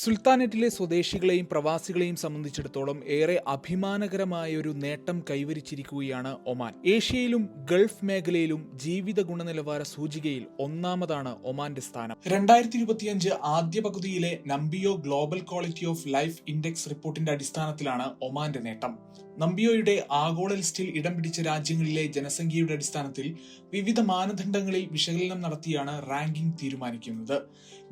സുൽത്താനറ്റിലെ സ്വദേശികളെയും പ്രവാസികളെയും സംബന്ധിച്ചിടത്തോളം ഏറെ അഭിമാനകരമായ ഒരു നേട്ടം കൈവരിച്ചിരിക്കുകയാണ് ഒമാൻ. ഏഷ്യയിലും ഗൾഫ് മേഖലയിലും ജീവിത ഗുണനിലവാര സൂചികയിൽ ഒന്നാമതാണ് ഒമാന്റെ സ്ഥാനം. രണ്ടായിരത്തി ഇരുപത്തിയഞ്ച് ആദ്യ പകുതിയിലെ Numbeo global quality of life index റിപ്പോർട്ടിന്റെ അടിസ്ഥാനത്തിലാണ് ഒമാന്റെ നേട്ടം. നമ്പിയോയുടെ ആഗോള ലിസ്റ്റിൽ ഇടം പിടിച്ച രാജ്യങ്ങളിലെ ജനസംഖ്യയുടെ അടിസ്ഥാനത്തിൽ വിവിധ മാനദണ്ഡങ്ങളിൽ വിശകലനം നടത്തിയാണ് റാങ്കിംഗ് തീരുമാനിക്കുന്നത്.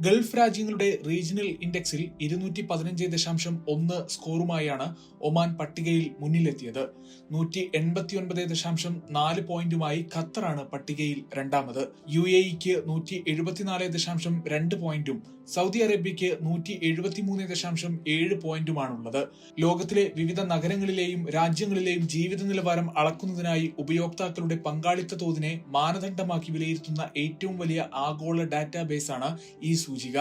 ഗൾഫ് രാജ്യങ്ങളുടെ റീജിയണൽ ഇൻഡെക്സിൽ ഇരുന്നൂറ്റി പതിനഞ്ച് ദശാംശം ഒന്ന് സ്കോറുമായാണ് ഒമാൻ പട്ടികയിൽ മുന്നിലെത്തിയത്. നൂറ്റി എൺപത്തി ഒൻപത് ദശാംശം നാല് പോയിന്റുമായി ഖത്തറാണ് പട്ടികയിൽ രണ്ടാമത്. യു എ ഇക്ക് നൂറ്റി എഴുപത്തിനാല് ദശാംശം രണ്ട് പോയിന്റും സൗദി അറേബ്യയ്ക്ക് നൂറ്റി എഴുപത്തിമൂന്ന് ദശാംശം ഏഴ് പോയിന്റുമാണുള്ളത്. ലോകത്തിലെ വിവിധ നഗരങ്ങളിലെയും രാജ്യങ്ങളിലെയും ജീവിത നിലവാരം അളക്കുന്നതിനായി ഉപയോക്താക്കളുടെ പങ്കാളിത്ത തോതിനെ മാനദണ്ഡമാക്കി വിലയിരുത്തുന്ന ഏറ്റവും വലിയ ആഗോള ഡാറ്റാബേസാണ് ഈ സൂചിക.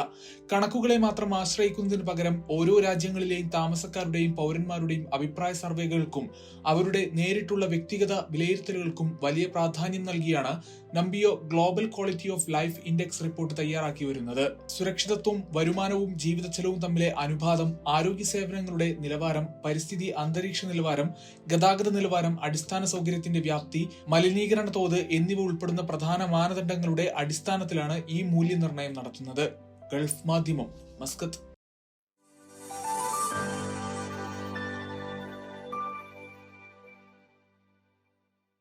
കണക്കുകളെ മാത്രം ആശ്രയിക്കുന്നതിന് പകരം ഓരോ രാജ്യങ്ങളിലെയും താമസക്കാരുടെയും പൗരന്മാരുടെയും അഭിപ്രായ സർവേകൾക്കും അവരുടെ നേരിട്ടുള്ള വ്യക്തിഗത വിലയിരുത്തലുകൾക്കും വലിയ പ്രാധാന്യം നൽകിയാണ് Numbeo global quality of life index report തയ്യാറാക്കി വരുന്നത്. സുരക്ഷിതത്വം വരുമാനവും ജീവിത ചെലവും തമ്മിലെ അനുപാതം ആരോഗ്യ സേവനങ്ങളുടെ നിലവാരം പരിസ്ഥിതി അന്തരീക്ഷ നിലവാരം ഗതാഗത നിലവാരം അടിസ്ഥാന സൗകര്യത്തിന്റെ വ്യാപ്തി മലിനീകരണ തോത് എന്നിവ ഉൾപ്പെടുന്ന പ്രധാന മാനദണ്ഡങ്ങളുടെ അടിസ്ഥാനത്തിലാണ് ഈ മൂല്യനിർണയം നടത്തുന്നത്. ഗൾഫ് മാധ്യമം മസ്കത്ത്.